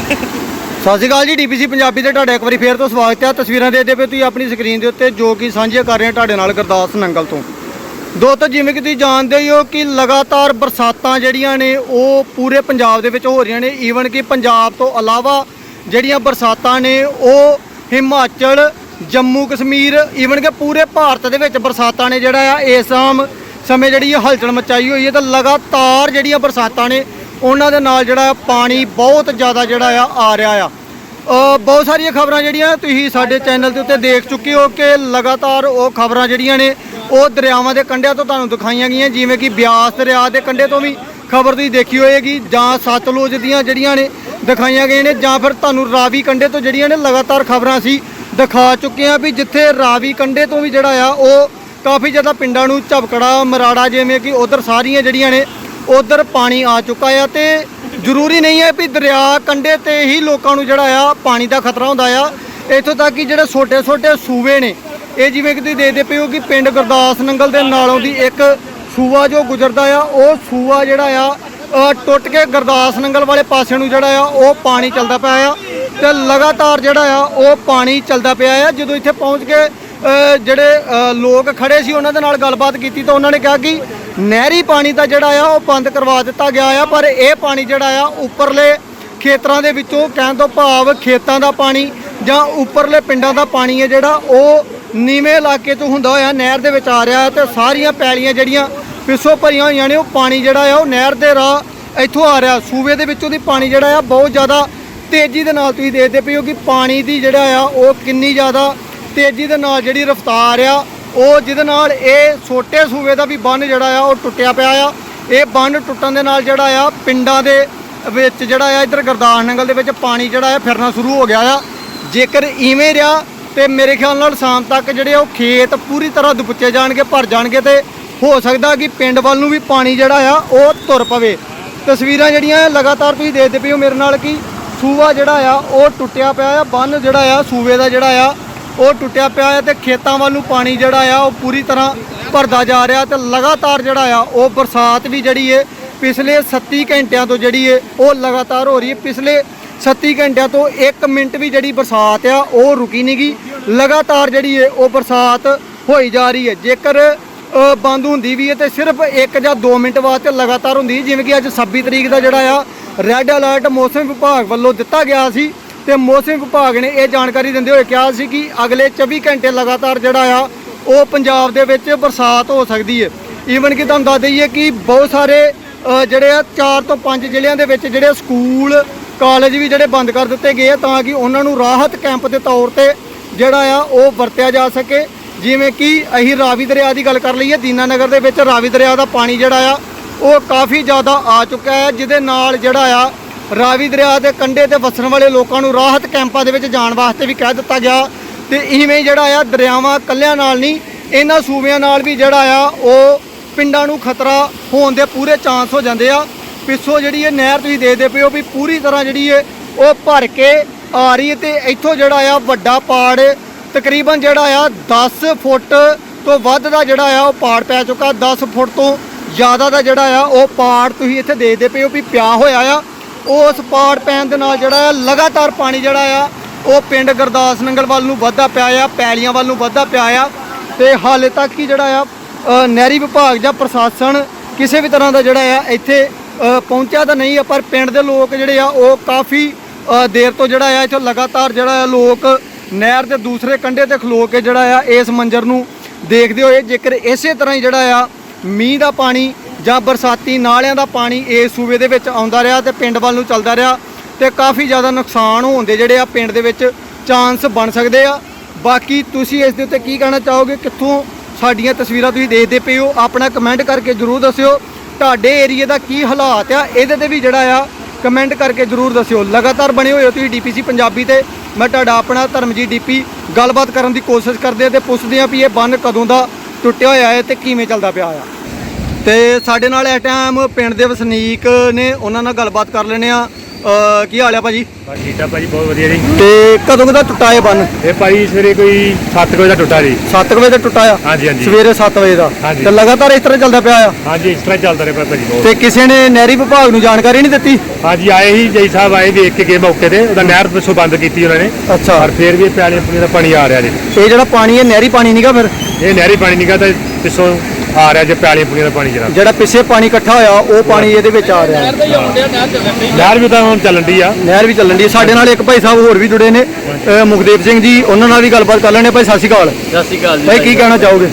ਸਤਿ ਸ਼੍ਰੀ ਅਕਾਲ ਜੀ, ਡੀਪੀਸੀ ਪੰਜਾਬੀ ਤੇ ਤੁਹਾਡਾ ਇੱਕ ਵਾਰੀ ਫੇਰ ਤੋਂ ਸਵਾਗਤ ਹੈ। ਤਸਵੀਰਾਂ ਦੇਖਦੇ ਪਏ ਤੁਸੀਂ ਆਪਣੀ ਸਕਰੀਨ ਦੇ ਉੱਤੇ, ਜੋ ਕਿ ਸਾਂਝੀਆਂ ਕਰ ਰਹੇ ਹਾਂ ਤੁਹਾਡੇ ਨਾਲ ਗੁਰਦਾਸ ਨੰਗਲ ਤੋਂ। ਦੋਸਤੋ, ਜਿਵੇਂ ਕਿ ਤੁਸੀਂ ਜਾਣਦੇ ਹੀ ਹੋ ਕਿ ਲਗਾਤਾਰ ਬਰਸਾਤਾਂ ਜਿਹੜੀਆਂ ਨੇ, ਉਹ ਪੂਰੇ ਪੰਜਾਬ ਦੇ ਵਿੱਚ ਹੋ ਰਹੀਆਂ ਨੇ। ਈਵਨ ਕਿ ਪੰਜਾਬ ਤੋਂ ਇਲਾਵਾ ਜਿਹੜੀਆਂ ਬਰਸਾਤਾਂ ਨੇ, ਉਹ ਹਿਮਾਚਲ, ਜੰਮੂ ਕਸ਼ਮੀਰ ਈਵਨ ਕਿ ਪੂਰੇ ਭਾਰਤ ਦੇ ਵਿੱਚ ਬਰਸਾਤਾਂ ਨੇ ਜਿਹੜਾ ਆ, ਇਸ ਆਮ ਸਮੇਂ ਜਿਹੜੀ ਇਹ ਹਲਚਲ ਮਚਾਈ ਹੋਈ ਹੈ, ਤਾਂ ਲਗਾਤਾਰ ਜਿਹੜੀਆਂ ਬਰਸਾਤਾਂ ਨੇ ਉਹਨਾਂ ਦੇ ਨਾਲ ਜਿਹੜਾ ਪਾਣੀ ਬਹੁਤ ਜ਼ਿਆਦਾ ਜਿਹੜਾ ਆ ਆ ਰਿਹਾ ਆ। ਬਹੁਤ ਸਾਰੀਆਂ ਖਬਰਾਂ ਜਿਹੜੀਆਂ ਤੁਸੀਂ ਸਾਡੇ ਚੈਨਲ ਦੇ ਉੱਤੇ ਦੇਖ ਚੁੱਕੇ ਹੋ ਕਿ ਲਗਾਤਾਰ ਉਹ ਖਬਰਾਂ ਜਿਹੜੀਆਂ ਨੇ, ਉਹ ਦਰਿਆਵਾਂ ਦੇ ਕੰਢਿਆਂ ਤੋਂ ਤੁਹਾਨੂੰ ਦਿਖਾਈਆਂ ਗਈਆਂ, ਜਿਵੇਂ ਕਿ ਬਿਆਸ ਦਰਿਆ ਦੇ ਕੰਢੇ ਤੋਂ ਵੀ ਖਬਰ ਤੁਸੀਂ ਦੇਖੀ ਹੋਏਗੀ, ਜਾਂ ਸਤਲੁਜ ਦੀਆਂ ਜਿਹੜੀਆਂ ਨੇ ਦਿਖਾਈਆਂ ਗਈਆਂ ਨੇ, ਜਾਂ ਫਿਰ ਤੁਹਾਨੂੰ ਰਾਵੀ ਕੰਢੇ ਤੋਂ ਜਿਹੜੀਆਂ ਨੇ ਲਗਾਤਾਰ ਖਬਰਾਂ ਅਸੀਂ ਦਿਖਾ ਚੁੱਕੇ ਹਾਂ ਵੀ ਜਿੱਥੇ ਰਾਵੀ ਕੰਢੇ ਤੋਂ ਵੀ ਜਿਹੜਾ ਆ, ਉਹ ਕਾਫੀ ਜ਼ਿਆਦਾ ਪਿੰਡਾਂ ਨੂੰ ਝਪਕੜਾ, ਮਰਾੜਾ ਜਿਵੇਂ ਕਿ ਉਧਰ ਸਾਰੀਆਂ ਜਿਹੜੀਆਂ ਨੇ ਉਧਰ ਪਾਣੀ ਆ ਚੁੱਕਾ ਆ ਤੇ ਜ਼ਰੂਰੀ ਨਹੀਂ ਹੈ ਵੀ ਦਰਿਆ ਕੰਢੇ ਤੇ ਹੀ ਲੋਕਾਂ ਨੂੰ ਜਿਹੜਾ ਆ ਪਾਣੀ ਦਾ ਖਤਰਾ ਹੁੰਦਾ ਆ। ਇੱਥੋਂ ਤੱਕ ਕਿ ਜਿਹੜੇ ਛੋਟੇ ਛੋਟੇ ਸੂਵੇ ਨੇ, ਇਹ ਜਿਵੇਂ ਕਿ ਤੁਸੀਂ ਦੇਖਦੇ ਪਏ ਹੋ ਕਿ ਪਿੰਡ ਗੁਰਦਾਸ ਨੰਗਲ ਦੇ ਨਾਲੋਂ ਦੀ ਇੱਕ ਸੂਆ ਜੋ ਗੁਜ਼ਰਦਾ ਆ, ਉਹ ਸੂਆ ਜਿਹੜਾ ਆ ਟੁੱਟ ਕੇ ਗੁਰਦਾਸ ਨੰਗਲ ਵਾਲੇ ਪਾਸੇ ਨੂੰ ਜਿਹੜਾ ਆ, ਉਹ ਪਾਣੀ ਚੱਲਦਾ ਪਿਆ ਆ ਤੇ ਲਗਾਤਾਰ ਜਿਹੜਾ ਆ, ਉਹ ਪਾਣੀ ਚੱਲਦਾ ਪਿਆ ਆ। ਜਦੋਂ ਇੱਥੇ ਪਹੁੰਚ ਕੇ ਜਿਹੜੇ ਲੋਕ ਖੜੇ ਸੀ ਉਹਨਾਂ ਦੇ ਨਾਲ ਗੱਲਬਾਤ ਕੀਤੀ ਤਾਂ ਉਹਨਾਂ ਨੇ ਕਿਹਾ ਕਿ ਨਹਿਰੀ ਪਾਣੀ ਦਾ ਜਿਹੜਾ ਆ ਉਹ ਬੰਦ ਕਰਵਾ ਦਿੱਤਾ ਗਿਆ ਆ, ਪਰ ਇਹ ਪਾਣੀ ਜਿਹੜਾ ਆ ਉੱਪਰਲੇ ਖੇਤਰਾਂ ਦੇ ਵਿੱਚੋਂ ਕਹਿਣ ਤੋਂ ਭਾਵ ਖੇਤਾਂ ਦਾ ਪਾਣੀ ਜਾਂ ਉੱਪਰਲੇ ਪਿੰਡਾਂ ਦਾ ਪਾਣੀ ਹੈ ਜਿਹੜਾ, ਉਹ ਨੀਵੇਂ ਇਲਾਕੇ ਤੋਂ ਹੁੰਦਾ ਹੋਇਆ, ਨਹਿਰ ਦੇ ਵਿੱਚ ਆ ਰਿਹਾ ਹੈ ਤੇ ਸਾਰੀਆਂ ਪੈਲੀਆਂ ਜਿਹੜੀਆਂ ਪਿੱਛੋਂ ਭਰੀਆਂ ਹੋਈਆਂ ਨੇ, ਉਹ ਪਾਣੀ ਜਿਹੜਾ ਆ ਉਹ ਨਹਿਰ ਦੇ ਰਾਹ ਇੱਥੋਂ ਆ ਰਿਹਾ। ਸੂਬੇ ਦੇ ਵਿੱਚੋਂ ਦੀ ਪਾਣੀ ਜਿਹੜਾ ਆ ਬਹੁਤ ਜ਼ਿਆਦਾ ਤੇਜ਼ੀ ਦੇ ਨਾਲ ਤੁਸੀਂ ਦੇਖਦੇ ਪਏ ਹੋ ਕਿ ਪਾਣੀ ਦੀ ਜਿਹੜਾ ਆ, ਉਹ ਕਿੰਨੀ ਜ਼ਿਆਦਾ ਤੇਜ਼ੀ ਦੇ ਨਾਲ ਜਿਹੜੀ ਰਫ਼ਤਾਰ ਆ ਉਹ ਜਿਹਦੇ ਨਾਲ ਇਹ ਛੋਟੇ ਸੂਬੇ ਦਾ ਵੀ ਬੰਨ ਜਿਹੜਾ ਆ, ਉਹ ਟੁੱਟਿਆ ਪਿਆ ਆ। ਇਹ ਬੰਨ ਟੁੱਟਣ ਦੇ ਨਾਲ ਜਿਹੜਾ ਆ, ਪਿੰਡਾਂ ਦੇ ਵਿੱਚ ਜਿਹੜਾ ਆ, ਇੱਧਰ ਗੁਰਦਾਸ ਨੰਗਲ ਦੇ ਵਿੱਚ ਪਾਣੀ ਜਿਹੜਾ ਆ ਫਿਰਨਾ ਸ਼ੁਰੂ ਹੋ ਗਿਆ ਆ। ਜੇਕਰ ਇਵੇਂ ਰਿਹਾ ਤੇ ਮੇਰੇ ਖਿਆਲ ਨਾਲ ਸ਼ਾਮ ਤੱਕ ਜਿਹੜੇ ਉਹ ਖੇਤ ਪੂਰੀ ਤਰ੍ਹਾਂ ਦੁਪੱਚੇ ਜਾਣਗੇ, ਭਰ ਜਾਣਗੇ ਤੇ ਹੋ ਸਕਦਾ ਕਿ ਪਿੰਡ ਵੱਲ ਨੂੰ ਵੀ ਪਾਣੀ ਜਿਹੜਾ ਆ, ਉਹ ਤੁਰ ਪਵੇ। ਤਸਵੀਰਾਂ ਜਿਹੜੀਆਂ ਲਗਾਤਾਰ ਤੁਸੀਂ ਦੇਖਦੇ ਪਏ ਹੋ ਮੇਰੇ ਨਾਲ ਕਿ ਸੂਆ ਜਿਹੜਾ ਆ, ਉਹ ਟੁੱਟਿਆ ਪਿਆ ਆ। ਬੰਨ ਜਿਹੜਾ ਆ ਸੂਵੇ ਦਾ ਜਿਹੜਾ ਆ ਉਹ ਟੁੱਟਿਆ ਪਿਆ ਹੈ ਤੇ ਖੇਤਾਂ ਵੱਲ ਨੂੰ ਪਾਣੀ ਜਿਹੜਾ ਆ ਉਹ ਪੂਰੀ ਤਰ੍ਹਾਂ ਭਰਦਾ ਜਾ ਰਿਹਾ ਤੇ ਲਗਾਤਾਰ ਜਿਹੜਾ ਆ ਉਹ ਬਰਸਾਤ ਵੀ ਜਿਹੜੀ ਹੈ ਪਿਛਲੇ 37 ਘੰਟਿਆਂ ਤੋਂ ਜਿਹੜੀ ਹੈ ਉਹ ਲਗਾਤਾਰ ਹੋ ਰਹੀ ਹੈ ਪਿਛਲੇ 37 ਘੰਟਿਆਂ ਤੋਂ 1 ਮਿੰਟ ਵੀ ਜਿਹੜੀ ਬਰਸਾਤ ਆ, ਉਹ ਰੁਕੀ ਨਹੀਂ ਗਈ ਲਗਾਤਾਰ ਜਿਹੜੀ ਹੈ ਉਹ ਬਰਸਾਤ ਹੋਈ ਜਾ ਰਹੀ ਹੈ ਜੇਕਰ ਬੰਦ ਹੁੰਦੀ ਵੀ ਹੈ ਤੇ ਸਿਰਫ 1 ਜਾਂ 2 ਮਿੰਟ ਵਾਸਤੇ ਲਗਾਤਾਰ ਹੁੰਦੀ ਜਿਵੇਂ ਕਿ ਅੱਜ 26 ਤਰੀਕ ਦਾ ਜਿਹੜਾ ਆ ਰੈੱਡ ਅਲਰਟ ਮੌਸਮ ਵਿਭਾਗ ਵੱਲੋਂ ਦਿੱਤਾ ਗਿਆ ਸੀ। ਤੇ ਮੌਸਮ ਵਿਭਾਗ ਨੇ ਇਹ ਜਾਣਕਾਰੀ ਦਿੰਦੇ ਹੋਏ ਕਿਹਾ ਸੀ ਕਿ ਅਗਲੇ 24 ਘੰਟੇ ਲਗਾਤਾਰ ਜਿਹੜਾ ਆ, ਉਹ ਪੰਜਾਬ ਦੇ ਵਿੱਚ ਬਰਸਾਤ ਹੋ ਸਕਦੀ ਹੈ ਈਵਨ ਕਿ ਤੁਹਾਨੂੰ ਦੱਸ ਦਈਏ ਕਿ ਬਹੁਤ ਸਾਰੇ ਜਿਹੜੇ ਆ 4 ਤੋਂ 5 ਜ਼ਿਲ੍ਹਿਆਂ ਦੇ ਵਿੱਚ ਜਿਹੜੇ ਸਕੂਲ, ਕਾਲਜ ਵੀ ਜਿਹੜੇ ਬੰਦ ਕਰ ਦਿੱਤੇ ਗਏ ਆ ਤਾਂ ਕਿ ਉਹਨਾਂ ਨੂੰ ਰਾਹਤ ਕੈਂਪ ਦੇ ਤੌਰ ਤੇ ਜਿਹੜਾ ਆ, ਉਹ ਵਰਤਿਆ ਜਾ ਸਕੇ। ਜਿਵੇਂ ਕਿ ਅਸੀਂ ਰਾਵੀ ਦਰਿਆ ਦੀ ਗੱਲ ਕਰ ਲਈਏ ਦੀਨਾਨਗਰ ਦੇ ਵਿੱਚ ਰਾਵੀ ਦਰਿਆ ਦਾ ਪਾਣੀ ਜਿਹੜਾ ਆ, ਉਹ ਕਾਫੀ ਜ਼ਿਆਦਾ ਆ ਚੁੱਕਾ ਹੈ, ਜਿਹਦੇ ਨਾਲ ਜਿਹੜਾ ਆ ਰਾਵੀ ਦਰਿਆ ਦੇ ਕੰਢੇ ਤੇ ਵਸਣ ਵਾਲੇ ਲੋਕਾਂ ਨੂੰ ਰਾਹਤ ਕੈਂਪਾਂ ਦੇ ਵਿੱਚ ਜਾਣ ਵਾਸਤੇ ਵੀ ਕਹਿ ਦਿੱਤਾ ਗਿਆ ਤੇ ਇਵੇਂ ਜਿਹੜਾ ਆ ਦਰਿਆਵਾਂ ਕੱਲਿਆਂ ਨਾਲ ਨਹੀਂ, ਇਹਨਾਂ ਸੂਬਿਆਂ ਨਾਲ ਵੀ ਜਿਹੜਾ ਆ ਉਹ ਪਿੰਡਾਂ ਨੂੰ ਖਤਰਾ ਹੋਣ ਦੇ ਪੂਰੇ ਚਾਂਸ ਹੋ ਜਾਂਦੇ ਆ। ਪਿੱਛੋਂ ਜਿਹੜੀ ਇਹ ਨਹਿਰ ਤੁਸੀਂ ਦੇਖਦੇ ਪਏ ਹੋ ਵੀ ਪੂਰੀ ਤਰ੍ਹਾਂ ਜਿਹੜੀ ਹੈ ਉਹ ਭਰ ਕੇ ਆ ਰਹੀ ਹੈ ਤੇ ਇੱਥੋਂ ਜਿਹੜਾ ਆ ਵੱਡਾ ਪਾੜ ਤਕਰੀਬਨ ਜਿਹੜਾ ਆ 10 ਫੁੱਟ ਤੋਂ ਵੱਧ ਦਾ ਜਿਹੜਾ ਆ ਉਹ ਪਾੜ ਪੈ ਚੁੱਕਾ। 10 ਫੁੱਟ ਤੋਂ ਜ਼ਿਆਦਾ ਦਾ ਜਿਹੜਾ ਆ ਉਹ ਪਾੜ ਤੁਸੀਂ ਇੱਥੇ ਦੇਖਦੇ ਪਏ ਹੋ ਵੀ ਪਿਆ ਹੋਇਆ ਆ। ਉਸ ਪਾੜ ਪੈਣ ਦੇ ਨਾਲ ਜਿਹੜਾ ਆ ਲਗਾਤਾਰ ਪਾਣੀ ਜਿਹੜਾ ਆ, ਉਹ ਪਿੰਡ ਗੁਰਦਾਸ ਨੰਗਲ ਵੱਲ ਨੂੰ ਵੱਧਦਾ ਪਿਆ ਆ, ਪੈਲੀਆਂ ਵੱਲ ਨੂੰ ਵੱਧਦਾ ਪਿਆ ਆ ਤੇ ਹਾਲੇ ਤੱਕ ਹੀ ਜਿਹੜਾ ਆ ਨਹਿਰੀ ਵਿਭਾਗ ਜਾਂ ਪ੍ਰਸ਼ਾਸਨ ਕਿਸੇ ਵੀ ਤਰ੍ਹਾਂ ਦਾ ਜਿਹੜਾ ਆ, ਇੱਥੇ ਪਹੁੰਚਿਆ ਤਾਂ ਨਹੀਂ ਆ, ਪਰ ਪਿੰਡ ਦੇ ਲੋਕ ਜਿਹੜੇ ਆ, ਉਹ ਕਾਫੀ ਦੇਰ ਤੋਂ ਜਿਹੜਾ ਆ, ਇੱਥੇ ਲਗਾਤਾਰ ਜਿਹੜਾ ਆ, ਲੋਕ ਨਹਿਰ ਦੇ ਦੂਸਰੇ ਕੰਢੇ ਤੇ ਖਲੋ ਕੇ ਜਿਹੜਾ ਆ, ਇਸ ਮੰਜ਼ਰ ਨੂੰ ਦੇਖਦੇ ਹੋਏ, ਜੇਕਰ ਇਸੇ ਤਰ੍ਹਾਂ ਹੀ ਜਿਹੜਾ ਆ, ਮੀਂਹ ਦਾ ਪਾਣੀ ਜਾਂ ਬਰਸਾਤੀ ਨਾਲਿਆਂ ਦਾ ਪਾਣੀ ਇਸ ਸੂਬੇ ਦੇ ਵਿੱਚ ਆਉਂਦਾ ਰਿਹਾ ਤੇ ਪਿੰਡ ਵੱਲ ਨੂੰ ਚੱਲਦਾ ਰਿਹਾ ਤੇ ਕਾਫੀ ਜ਼ਿਆਦਾ ਨੁਕਸਾਨ ਹੋਣ ਦੇ ਜਿਹੜੇ ਆ ਪਿੰਡ ਦੇ ਵਿੱਚ ਚਾਂਸ ਬਣ ਸਕਦੇ ਆ। ਬਾਕੀ ਤੁਸੀਂ ਇਸ ਦੇ ਉੱਤੇ ਕੀ ਕਹਿਣਾ ਚਾਹੋਗੇ? ਕਿੱਥੋਂ ਸਾਡੀਆਂ ਤਸਵੀਰਾਂ ਤੁਸੀਂ ਦੇਖਦੇ ਪਏ ਹੋ? ਆਪਣਾ ਕਮੈਂਟ ਕਰਕੇ ਜਰੂਰ ਦੱਸਿਓ। ਤੁਹਾਡੇ ਏਰੀਆ ਦਾ ਕੀ ਹਾਲਾਤ ਆ? ਇਹਦੇ ਤੇ ਵੀ ਜਿਹੜਾ ਆ ਕਮੈਂਟ ਕਰਕੇ ਜਰੂਰ ਦੱਸਿਓ। ਲਗਾਤਾਰ ਬਣੇ ਹੋਏ ਹੋ ਤੁਸੀਂ ਡੀਪੀਸੀ ਪੰਜਾਬੀ ਤੇ। ਮੈਂ ਤੁਹਾਡਾ ਆਪਣਾ ਧਰਮਜੀਤ ਡੀਪੀ। ਗੱਲਬਾਤ ਕਰਨ ਦੀ ਕੋਸ਼ਿਸ਼ ਕਰਦੇ ਆ ਤੇ ਪੁੱਛਦੇ ਆ ਵੀ ਇਹ ਬੰਨ ਕਦੋਂ ਦਾ ਟੁੱਟਿਆ ਹੋਇਆ ਹੈ ਤੇ ਕਿਵੇਂ ਚੱਲਦਾ ਪਿਆ ਆ। ਤੇ ਸਾਡੇ ਨਾਲ ਇਸ ਟਾਈਮ ਪਿੰਡ ਦੇ ਵਸਨੀਕ ਨੇ ਉਹਨਾਂ ਨਾਲ ਗੱਲਬਾਤ ਕਰ ਲੈਣੇ ਆ ਕੀ ਹਾਲ ਆ ਭਾਜੀ? ਠੀਕ ਆ ਭਾਜੀ ਬਹੁਤ ਵਧੀਆ ਜੀ। ਤੇ ਕਦੋਂ ਕਦਾ ਟੁੱਟਾ ਇਹ ਬੰਨ? ਇਹ ਭਾਜੀ ਸਵੇਰੇ ਕੋਈ 7 ਵਜੇ ਦਾ ਟੁੱਟਾ ਜੀ। 7 ਵਜੇ ਦਾ ਟੁੱਟਾ ਆ? ਹਾਂਜੀ ਹਾਂਜੀ। ਸਵੇਰੇ 7 ਵਜੇ ਦਾ। ਹਾਂਜੀ। ਤੇ ਲਗਾਤਾਰ ਇਸ ਤਰ੍ਹਾਂ ਚੱਲਦਾ ਪਿਆ ਆ? ਹਾਂਜੀ ਇਸ ਤਰ੍ਹਾਂ ਚੱਲਦਾ ਰਿਹਾ ਭਾਜੀ ਬਹੁਤ। ਤੇ ਕਿਸੇ ਨੇ ਨਹਿਰੀ ਵਿਭਾਗ ਨੂੰ ਜਾਣਕਾਰੀ ਨਹੀਂ ਦਿੱਤੀ? ਹਾਂਜੀ ਆਏ ਹੀ ਜੈ ਸਾਹਿਬ ਆਏ ਵੇਖ ਕੇ ਗਏ ਮੌਕੇ ਤੇ। ਉਹਦਾ ਨਹਿਰ ਪਿੱਛੋਂ ਬੰਦ ਕੀਤੀ ਉਹਨਾਂ ਨੇ। ਅੱਛਾ। ਪਰ ਫੇਰ ਵੀ ਪਿਆਲੇ ਪੁਣੇ ਦਾ ਪਾਣੀ ਆ ਰਿਹਾ ਜੀ। ਇਹ ਜਿਹੜਾ ਪਾਣੀ ਹੈ ਨਹਿਰੀ ਪਾਣੀ ਨਹੀਂਗਾ ਫਿਰ? ਇਹ ਨਹਿਰੀ ਪਾਣੀ ਨਿਕਾ ਤਾਂ ਪਿੱਛੋਂ ਆ ਰਿਹਾ ਜੇ ਪਿਆਲੇ ਪੁਣੇ ਦਾ ਪਾਣੀ ਜਰਾ। ਜਿਹੜਾ ਪਿੱਛੇ ਪਾਣੀ ਇਕੱਠਾ ਹੋਇਆ ਉਹ ਪਾਣੀ ਇਹਦੇ ਵਿੱਚ ਆ ਰਿਹਾ। ਹੈ। ਨਹਿਰ ਵੀ ਤਾਂ ਹੁਣ ਚੱਲਣ ਦੀ ਆ। ਨਹਿਰ ਵੀ ਚੱਲਣ ਦੀ ਸਾਡੇ ਨਾਲ ਇੱਕ ਭਾਈ ਸਾਹਿਬ ਹੋਰ ਵੀ ਜੁੜੇ ਨੇ ਅਹ ਮੁਖਦੇਵ ਸਿੰਘ ਜੀ ਉਹਨਾਂ ਨਾਲ ਵੀ ਗੱਲਬਾਤ ਕਰ ਲੈਣੇ ਭਾਈ ਸਤਿ ਸ਼੍ਰੀ ਅਕਾਲ। ਸਤਿ ਸ਼੍ਰੀ ਅਕਾਲ ਜੀ। ਭਾਈ ਕੀ ਕਹਿਣਾ ਚਾਹੋਗੇ?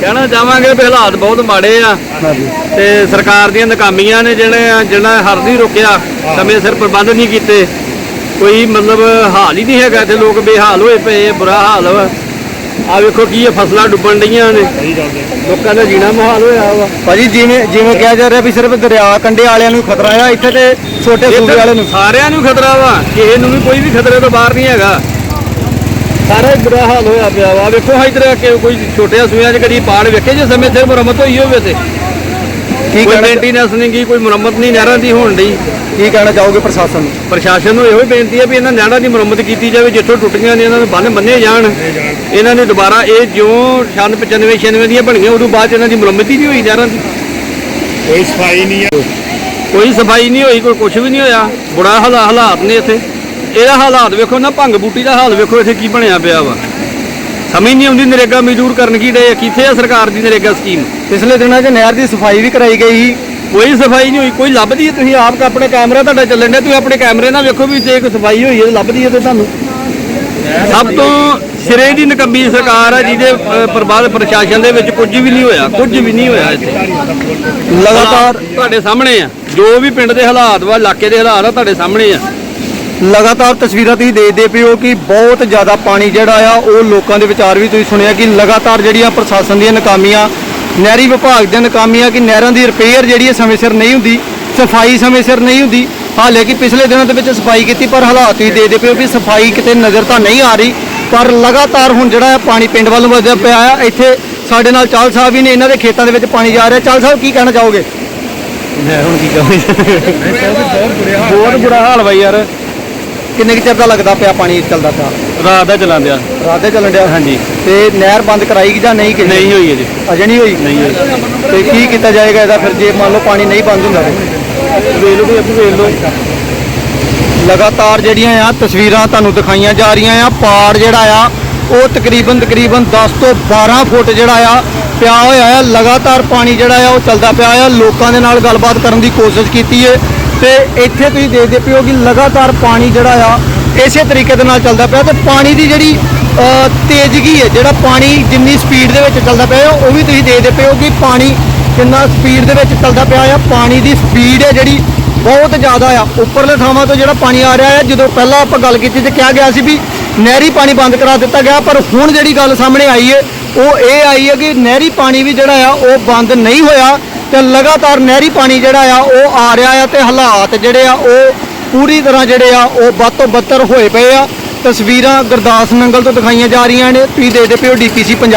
ਕਹਿਣਾ ਚਾਹਾਂਗੇ ਵੀ ਹਾਲਾਤ ਬਹੁਤ ਮਾੜੇ ਆ। ਹਾਂਜੀ। ਤੇ ਸਰਕਾਰ ਦੀਆਂ ਨਾਕਾਮੀਆਂ ਨੇ ਜਿਹੜੇ ਜਿਹਨਾਂ ਹਰ ਨਹੀਂ ਰੁਕਿਆ ਸਮੇਂ ਸਿਰ ਪ੍ਰਬੰਧ ਨਹੀਂ ਕੀਤੇ। ਕੋਈ ਮਤਲਬ ਹਾਲ ਹੀ ਨਹੀਂ ਹੈਗਾ ਇੱਥੇ। ਲੋਕ ਬੇਹਾਲ ਹੋਏ ਪਏ ਆ, ਬੁਰਾ ਹਾਲ ਵਾ। ਆ ਵੇਖੋ ਕੀ ਇਹ ਫਸਲਾਂ ਡੁੱਬਣ ਡਈਆਂ ਨੇ। ਲੋਕਾਂ ਦਾ ਜੀਣਾ ਮੁਹਾਲ ਹੋਇਆ ਵਾ। ਭਾਜੀ ਜਿਵੇਂ ਜਿਵੇਂ ਕਿਹਾ ਜਾ ਰਿਹਾ ਵੀ ਸਿਰਫ ਦਰਿਆ ਕੰਢੇ ਵਾਲਿਆਂ ਨੂੰ ਖਤਰਾ ਆ ਇੱਥੇ ਤੇ ਛੋਟੇ ਸੂਬੇ ਵਾਲਿਆਂ ਨੂੰ। ਸਾਰਿਆਂ ਨੂੰ ਖਤਰਾ ਵਾ ਕਿਸੇ ਨੂੰ ਵੀ ਕੋਈ ਵੀ ਖਤਰੇ ਤੋਂ ਬਾਹਰ ਨਹੀਂ ਹੈਗਾ। ਸਾਰਾ ਬੁਰਾ ਹਾਲ ਹੋਇਆ ਪਿਆ ਵਾ। ਵੇਖੋ ਇਧਰ ਕੋਈ ਛੋਟਿਆਂ ਸੂਆਂ 'ਚ ਕਦੀ ਪਾੜ ਵੇਖੇ ਜੇ ਸਮੇਂ ਸਿਰ ਮੁਰੰਮਤ ਹੋਈ ਹੋਵੇ ਤੇ। ਕੀ ਕੋਈ ਕਹਿਣਾ ਮੇਨਟੇਨੈਂਸ ਨਹੀਂ ਗੀ ਕੋਈ ਮੁਰੰਮਤ ਨਹੀਂ ਨਹਿਰਾਂ ਦੀ ਹੋਣ ਡਈ। ਕੀ ਕਹਿਣਾ ਚਾਹੋਗੇ ਪ੍ਰਸ਼ਾਸਨ? ਨੂੰ ਪ੍ਰਸ਼ਾਸਨ ਨੂੰ ਇਹੋ ਹੀ ਬੇਨਤੀ ਹੈ ਵੀ ਇਹਨਾਂ ਨਹਿਰਾਂ ਦੀ ਮੁਰੰਮਤ ਕੀਤੀ ਜਾਵੇ ਜਿੱਥੋਂ ਟੁੱਟੀਆਂ ਨੇ ਇਹਨਾਂ ਨੂੰ ਬੰਨ ਬੰਨੇ ਜਾਣ। ਇਹਨਾਂ ਨੇ ਦੁਬਾਰਾ ਇਹ ਜਿਉਂ 96 95 96 ਦੀਆਂ ਬਣੀਆਂ ਉਦੋਂ ਬਾਅਦ 'ਚ ਇਹਨਾਂ ਦੀ ਮੁਰੰਮਤ ਹੀ ਨਹੀਂ ਹੋਈ ਨਹਿਰਾਂ ਦੀ। ਕੋਈ ਸਫ਼ਾਈ ਨਹੀਂ ਆ ਕੋਈ ਸਫ਼ਾਈ ਨਹੀਂ ਹੋਈ ਕੋਈ ਕੁਝ ਵੀ ਨਹੀਂ ਹੋਇਆ। ਬੁਰਾ ਹਾਲਾ- ਹਾਲਾਤ ਨੇ ਇੱਥੇ। ਇਹਦਾ ਹਾਲਾਤ ਵੇਖੋ ਨਾ ਭੰਗ ਬੂਟੀ ਦਾ ਹਾਲ ਵੇਖੋ ਇੱਥੇ ਕੀ ਬਣਿਆ ਪਿਆ ਵਾ। ਸਮਝ ਨਹੀਂ ਆਉਂਦੀ ਨਰੇਗਾ ਮਜ਼ਦੂਰ ਕਰਨ ਕੀ ਡੇ ਕਿੱਥੇ ਆ ਸਰਕਾਰ ਦੀ ਨਰੇਗਾ ਸਕੀਮ? ਪਿਛਲੇ ਦਿਨਾਂ 'ਚ ਨਹਿਰ ਦੀ ਸਫ਼ਾਈ ਵੀ ਕਰਾਈ ਗਈ ਸੀ। ਕੋਈ ਸਫ਼ਾਈ ਨਹੀਂ ਹੋਈ ਕੋਈ ਲੱਭਦੀ ਹੈ ਤੁਸੀਂ ਆਪ ਆਪਣੇ ਕੈਮਰਾ ਤੁਹਾਡਾ ਚੱਲਣ ਡਿਆ ਤੁਸੀਂ ਆਪਣੇ ਕੈਮਰੇ ਨਾਲ ਵੇਖੋ ਵੀ ਜੇ ਕੋਈ ਸਫ਼ਾਈ ਹੋਈ ਹੈ ਤਾਂ ਲੱਭਦੀ ਹੈ ਤੇ ਤੁਹਾਨੂੰ। ਸਭ ਤੋਂ ਸਿਰੇ ਦੀ ਨਕੰਮੀ ਸਰਕਾਰ ਹੈ ਜਿਹਦੇ ਪ੍ਰਬੰਧ ਪ੍ਰਸ਼ਾਸਨ ਦੇ ਵਿੱਚ ਕੁਝ ਵੀ ਨਹੀਂ ਹੋਇਆ ਕੁਝ ਵੀ ਨਹੀਂ ਹੋਇਆ ਇੱਥੇ। ਲਗਾਤਾਰ ਤੁਹਾਡੇ ਸਾਹਮਣੇ ਆ। ਜੋ ਵੀ ਪਿੰਡ ਦੇ ਹਾਲਾਤ ਵਾ ਇਲਾਕੇ ਦੇ ਹਾਲਾਤ ਆ ਤੁਹਾਡੇ ਸਾਹਮਣੇ ਆ। ਲਗਾਤਾਰ ਤਸਵੀਰਾਂ ਤੁਸੀਂ ਦੇਖਦੇ ਪਏ ਹੋ ਕਿ ਬਹੁਤ ਜ਼ਿਆਦਾ ਪਾਣੀ ਜਿਹੜਾ ਆ ਉਹ ਲੋਕਾਂ ਦੇ ਵਿਚਾਰ ਵੀ ਤੁਸੀਂ ਸੁਣਿਆ ਕਿ ਲਗਾਤਾਰ ਜਿਹੜੀਆਂ ਪ੍ਰਸ਼ਾਸਨ ਦੀਆਂ ਨਾਕਾਮੀਆਂ ਨਹਿਰੀ ਵਿਭਾਗ ਦੀਆਂ ਨਾਕਾਮੀਆਂ ਕਿ ਨਹਿਰਾਂ ਦੀ ਰਿਪੇਅਰ ਜਿਹੜੀ ਹੈ ਸਮੇਂ ਸਿਰ ਨਹੀਂ ਹੁੰਦੀ ਸਫ਼ਾਈ ਸਮੇਂ ਸਿਰ ਨਹੀਂ ਹੁੰਦੀ। ਹਾਲੇ ਕਿ ਪਿਛਲੇ ਦਿਨਾਂ ਦੇ ਵਿੱਚ ਸਫ਼ਾਈ ਕੀਤੀ ਪਰ ਹਾਲਾਤ ਤੁਸੀਂ ਦੇਖਦੇ ਪਏ ਹੋ ਵੀ ਸਫ਼ਾਈ ਕਿਤੇ ਨਜ਼ਰ ਤਾਂ ਨਹੀਂ ਆ ਰਹੀ ਪਰ ਲਗਾਤਾਰ ਹੁਣ ਜਿਹੜਾ ਹੈ ਪਾਣੀ ਪਿੰਡ ਵੱਲ ਵਧਿਆ ਪਿਆ ਆ। ਇੱਥੇ ਸਾਡੇ ਨਾਲ ਚਾਲ ਸਾਹਿਬ ਵੀ ਨੇ ਇਹਨਾਂ ਦੇ ਖੇਤਾਂ ਦੇ ਵਿੱਚ ਪਾਣੀ ਜਾ ਰਿਹਾ। ਚਾਲ ਸਾਹਿਬ ਕੀ ਕਹਿਣਾ ਚਾਹੋਗੇ? ਮੈਂ ਹੁਣ ਕੀ ਕਹਾਂ? ਬਹੁਤ ਬੁਰਾ ਹਾਲ ਵਾ ਯਾਰ। ਕਿੰਨੇ ਕੁ ਚਿਰ ਦਾ ਲੱਗਦਾ ਪਿਆ ਪਾਣੀ ਚੱਲਦਾ ਪਿਆ? ਰਾਤ ਦਾ ਚਲਾਉਂਦੇ ਆ ਰਾਤ ਦੇ ਚੱਲਣ ਡਿਆ ਹਾਂਜੀ। ਤੇ ਨਹਿਰ ਬੰਦ ਕਰਾਈ ਕਿ ਜਾਂ ਨਹੀਂ ਕੀਤੀ ਨਹੀਂ ਹੋਈ ਅਜੇ। ਅਜੇ ਨਹੀਂ ਹੋਈ? ਨਹੀਂ ਹੋਈ। ਤੇ ਕੀ ਕੀਤਾ ਜਾਏਗਾ ਇਹਦਾ ਫਿਰ ਜੇ ਮੰਨ ਲਓ ਪਾਣੀ ਨਹੀਂ ਬੰਦ ਹੁੰਦਾ ਤੇ? ਵੇਖ ਲਓ ਵੀ ਅੱਗੇ ਵੇਖ ਲਓ। ਲਗਾਤਾਰ ਜਿਹੜੀਆਂ ਆ ਤਸਵੀਰਾਂ ਤੁਹਾਨੂੰ ਦਿਖਾਈਆਂ ਜਾ ਰਹੀਆਂ ਆ ਪਾੜ ਜਿਹੜਾ ਆ ਉਹ ਤਕਰੀਬਨ ਤਕਰੀਬਨ 10 ਤੋਂ 12 ਫੁੱਟ ਜਿਹੜਾ ਆ ਪਿਆ ਹੋਇਆ ਆ। ਲਗਾਤਾਰ ਪਾਣੀ ਜਿਹੜਾ ਆ ਉਹ ਚੱਲਦਾ ਪਿਆ ਆ। ਲੋਕਾਂ ਦੇ ਨਾਲ ਗੱਲਬਾਤ ਕਰਨ ਦੀ ਕੋਸ਼ਿਸ਼ ਕੀਤੀ ਹੈ ਤੇ ਇੱਥੇ ਤੁਸੀਂ ਦੇਖਦੇ ਪਿਓ ਕਿ ਲਗਾਤਾਰ ਪਾਣੀ ਜਿਹੜਾ ਆ, ਇਸੇ ਤਰੀਕੇ ਦੇ ਨਾਲ ਚੱਲਦਾ ਪਿਆ ਤੇ ਪਾਣੀ ਦੀ ਜਿਹੜੀ ਤੇਜ਼ਗੀ ਹੈ, ਜਿਹੜਾ ਪਾਣੀ ਜਿੰਨੀ ਸਪੀਡ ਦੇ ਵਿੱਚ ਚੱਲਦਾ ਪਿਆ ਉਹ ਵੀ ਤੁਸੀਂ ਦੇਖਦੇ ਪਿਓ ਕਿ ਪਾਣੀ ਕਿੰਨਾ ਸਪੀਡ ਦੇ ਵਿੱਚ ਚੱਲਦਾ ਪਿਆ ਆ। ਪਾਣੀ ਦੀ ਸਪੀਡ ਹੈ ਜਿਹੜੀ ਬਹੁਤ ਜ਼ਿਆਦਾ ਆ। ਉੱਪਰਲੇ ਥਾਵਾਂ ਤੋਂ ਜਿਹੜਾ ਪਾਣੀ ਆ ਰਿਹਾ ਹੈ, ਜਦੋਂ ਪਹਿਲਾਂ ਆਪਾਂ ਗੱਲ ਕੀਤੀ ਤੇ ਕਿਹਾ ਗਿਆ ਸੀ ਵੀ ਨਹਿਰੀ ਪਾਣੀ ਬੰਦ ਕਰਾ ਦਿੱਤਾ ਗਿਆ, ਪਰ ਹੁਣ ਜਿਹੜੀ ਗੱਲ ਸਾਹਮਣੇ ਆਈ ਹੈ, ਉਹ ਇਹ ਆਈ ਹੈ ਕਿ ਨਹਿਰੀ ਪਾਣੀ ਵੀ ਜਿਹੜਾ ਆ, ਉਹ ਬੰਦ ਨਹੀਂ ਹੋਇਆ। ਤੇ ਲਗਾਤਾਰ ਨਹਿਰੀ ਪਾਣੀ ਜਿਹੜਾ ਆ, ਉਹ ਆ ਰਿਹਾ ਆ ਤੇ ਹਾਲਾਤ ਜਿਹੜੇ ਆ, ਉਹ ਪੂਰੀ ਤਰ੍ਹਾਂ ਜਿਹੜੇ ਆ, ਉਹ ਵੱਧ ਤੋਂ ਬੱਤਰ ਹੋਏ ਪਏ ਆ। ਤਸਵੀਰਾਂ ਗੁਰਦਾਸ ਨੰਗਲ ਤੋਂ ਦਿਖਾਈਆਂ ਜਾ ਰਹੀਆਂ ਨੇ। ਤੁਸੀਂ ਦੇਖਦੇ ਪਿਓ ਡੀਪੀਸੀ ਪੰਜਾਬ।